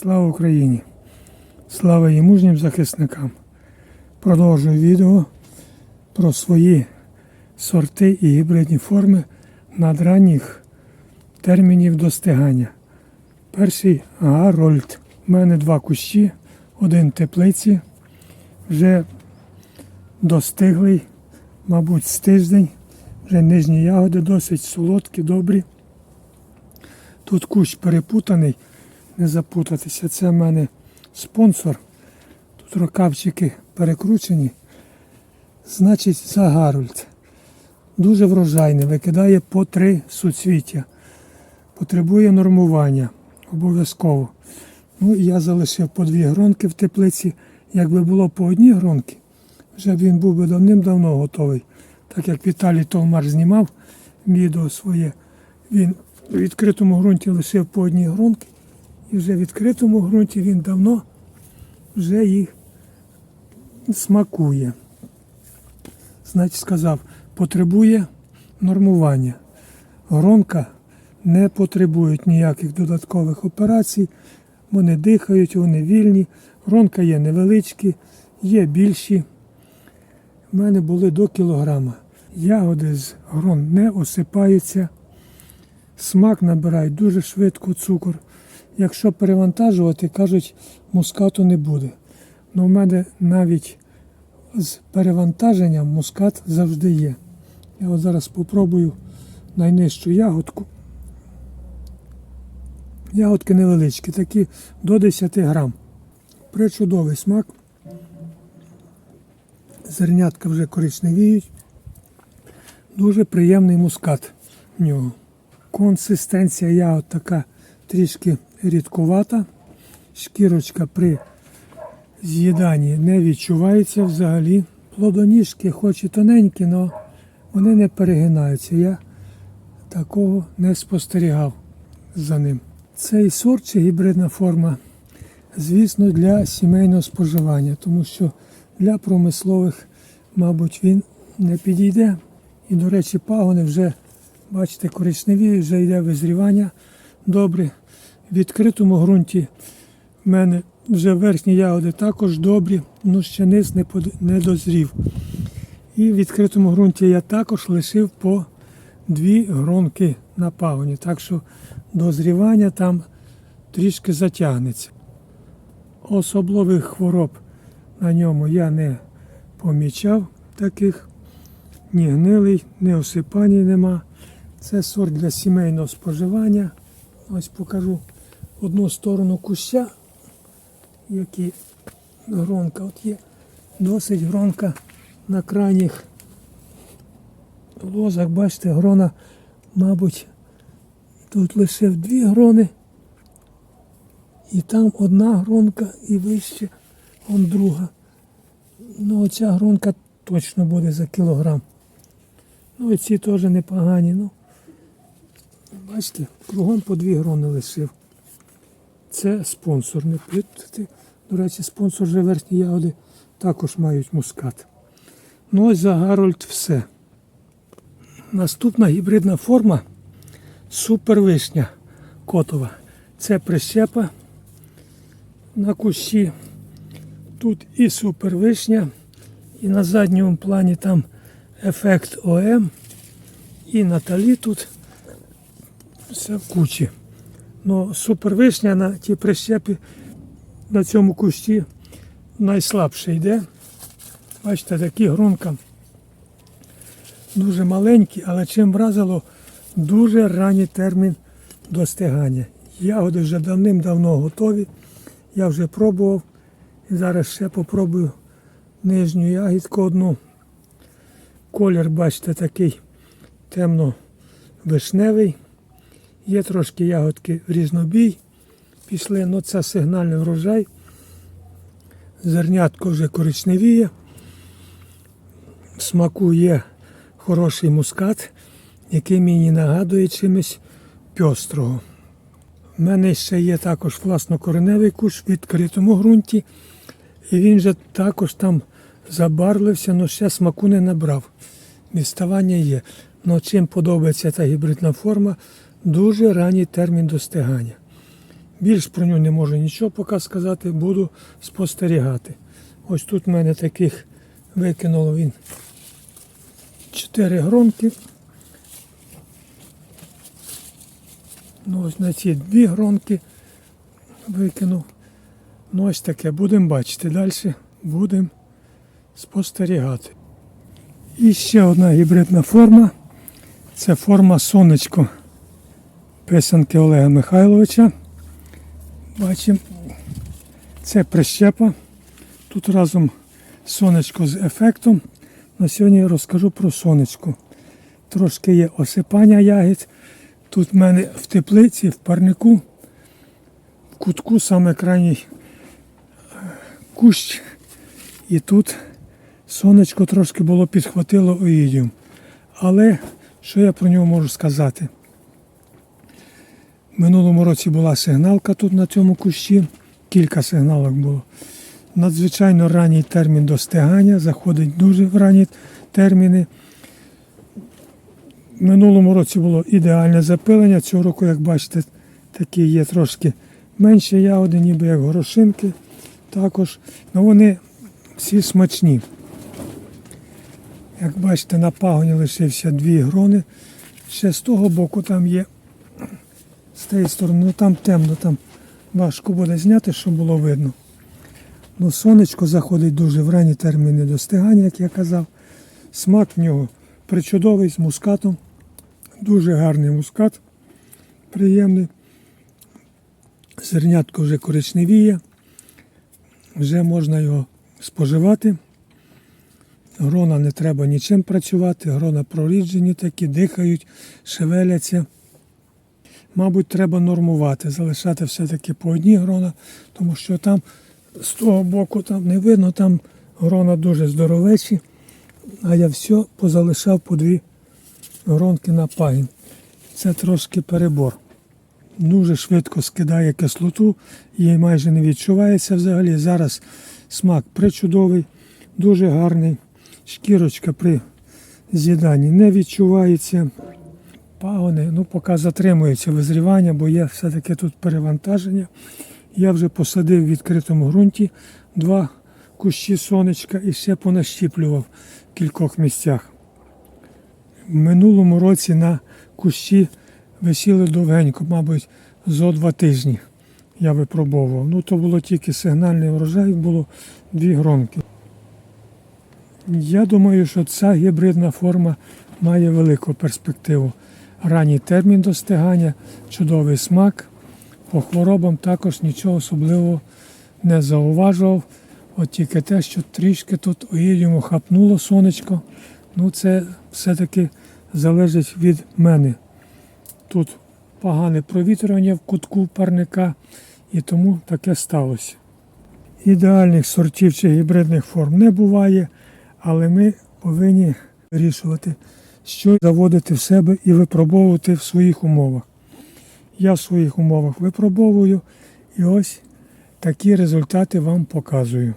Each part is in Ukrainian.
Слава Україні! Слава і мужнім захисникам! Продовжую відео про свої сорти і гібридні форми надранніх термінів достигання. Перший Гарольд. У мене два кущі, один теплиці, вже достиглий, мабуть, з тиждень. Вже нижні ягоди досить солодкі, добрі. Тут кущ перепутаний, не запутатися. Це в мене спонсор. Тут рукавчики перекручені. Значить, Загарольд. Дуже врожайний, викидає по три суцвіття. Потребує нормування обов'язково. Ну я залишив по дві гронки в теплиці. Якби було по одній гронки, вже б він був би давним-давно готовий. Так як Віталій Толмар знімав відео своє, він в відкритому ґрунті лишив по одній гронки, і вже в відкритому ґрунті він давно вже їх смакує. Значить, сказав, потребує нормування. Гронка не потребують ніяких додаткових операцій. Вони дихають, вони вільні. Гронка є невеличкі, є більші. У мене були до кілограма. Ягоди з грон не осипаються. Смак набирають дуже швидко цукор. Якщо перевантажувати, кажуть, мускату не буде. Ну, в мене навіть з перевантаженням мускат завжди є. Я от зараз спробую найнижчу ягодку. Ягодки невеличкі, такі до 10 грам. Причудовий смак. Зернятка вже коричневіють. Дуже приємний мускат в нього. Консистенція ягод така трішки рідкувата. Шкірочка при з'їданні не відчувається взагалі. Плодоніжки, хоч і тоненькі, але вони не перегинаються. Я такого не спостерігав за ним. Цей сорт чи гібридна форма, звісно, для сімейного споживання, тому що для промислових, мабуть, він не підійде. І, до речі, пагони вже, бачите, коричневі, вже йде визрівання добре. В відкритому ґрунті в мене вже верхні ягоди також добрі, але ще низ не, дозрів. І в відкритому ґрунті я також лишив по дві гронки на пагоні. Так що дозрівання там трішки затягнеться. Особливих хвороб на ньому я не помічав таких. Ні гнилий, ні осипання нема. Це сорт для сімейного споживання. Ось покажу одну сторону куща, які гронка от є. Досить гронка на крайніх лозах. Бачите, грона, мабуть, тут лишив дві грони. І там одна гронка і вище, он друга. Ну, оця гронка точно буде за кілограм. Ну, і ці теж непогані. Ну, бачите, кругом по дві грони лишив. Це спонсор, не плутати. До речі, спонсор вже верхні ягоди також мають мускат. Ну ось за Гарольд все. Наступна гібридна форма супервишня котова. Це прищепа на кущі. Тут і супервишня, і на задньому плані там ефект ОМ, і Наталі тут все в кучі. Ну, супервишня на тій прищепі на цьому кущі найслабше йде. Бачите, такі гронка дуже маленькі, але чим вразило дуже ранній термін достигання. Ягоди вже давним-давно готові. Я вже пробував. І зараз ще попробую нижню ягідку одну. Колір, бачите, такий темно-вишневий. Є трошки ягодки в різнобій. Пішли, але це сигнальний врожай. Зернятко вже коричневіє. Смаку є хороший мускат, який мені нагадує чимось пьострого. У мене ще є також власнокореневий куш в відкритому ґрунті. І він же також там забарвився, але ще смаку не набрав. Відставання є. Але чим подобається та гібридна форма, дуже ранній термін достигання. Більш про нього не можу нічого поки сказати, буду спостерігати. Ось тут в мене таких викинуло він 4 гронки. Ну, ось на ці дві гронки викинув. Ну, ось таке. Будемо бачити. Далі будемо спостерігати. І ще одна гібридна форма. Це форма сонечко писанки Олега Михайловича. Бачимо, це прищепа. Тут разом сонечко з ефектом. На сьогодні я розкажу про сонечко. Трошки є осипання ягід. Тут в мене в теплиці, в парнику, в кутку саме крайній е, кущ. І тут сонечко трошки було підхватило оїдіум. Але що я про нього можу сказати? Минулому році була сигналка тут на цьому кущі, кілька сигналок було. Надзвичайно ранній термін достигання, заходить дуже в ранні терміни. Минулому році було ідеальне запилення. Цього року, як бачите, такі є трошки менше ягоди, ніби як горошинки. Також. Ну вони всі смачні. Як бачите, на пагоні лишився дві грони. Ще з того боку там є. З тієї сторони, ну там темно, там важко буде зняти, щоб було видно. Ну, сонечко заходить дуже в ранні терміни достигання, як я казав. Смак в нього причудовий з мускатом. Дуже гарний мускат, приємний. Зернятко вже коричневіє, вже можна його споживати. Грона не треба нічим працювати, грона проріджені такі, дихають, шевеляться. Мабуть, треба нормувати, залишати все-таки по одній грона, тому що там з того боку там не видно, там грона дуже здоровечі, а я все позалишав по дві гронки на пагін. Це трошки перебор. Дуже швидко скидає кислоту, її майже не відчувається взагалі. Зараз смак причудовий, дуже гарний. Шкірочка при з'їданні не відчувається. Пагони, ну, поки затримується визрівання, бо є все-таки тут перевантаження. Я вже посадив в відкритому ґрунті два кущі сонечка і ще понащіплював в кількох місцях. В минулому році на кущі висіли довгенько, мабуть, зо два тижні я випробовував. Ну, то було тільки сигнальний врожай, було дві гронки. Я думаю, що ця гібридна форма має велику перспективу. Ранній термін достигання, чудовий смак. По хворобам також нічого особливого не зауважував. От тільки те, що трішки тут оїдіуму хапнуло сонечко. Ну, це все-таки залежить від мене. Тут погане провітрювання в кутку парника, і тому таке сталося. Ідеальних сортів чи гібридних форм не буває, але ми повинні вирішувати, що заводити в себе і випробовувати в своїх умовах. Я в своїх умовах випробовую і ось такі результати вам показую.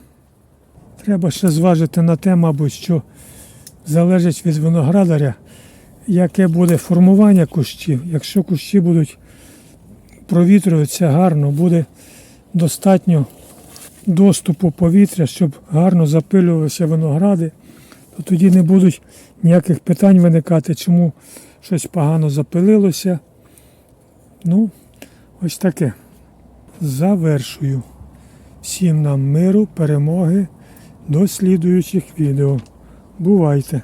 Треба ще зважити на те, мабуть, що залежить від виноградаря, яке буде формування кущів. Якщо кущі будуть провітрюватися гарно, буде достатньо доступу повітря, щоб гарно запилювалися виногради, то тоді не будуть ніяких питань виникати, чому щось погано запилилося. Ну, ось таке. Завершую. Всім нам миру, перемоги, до слідуючих відео. Бувайте!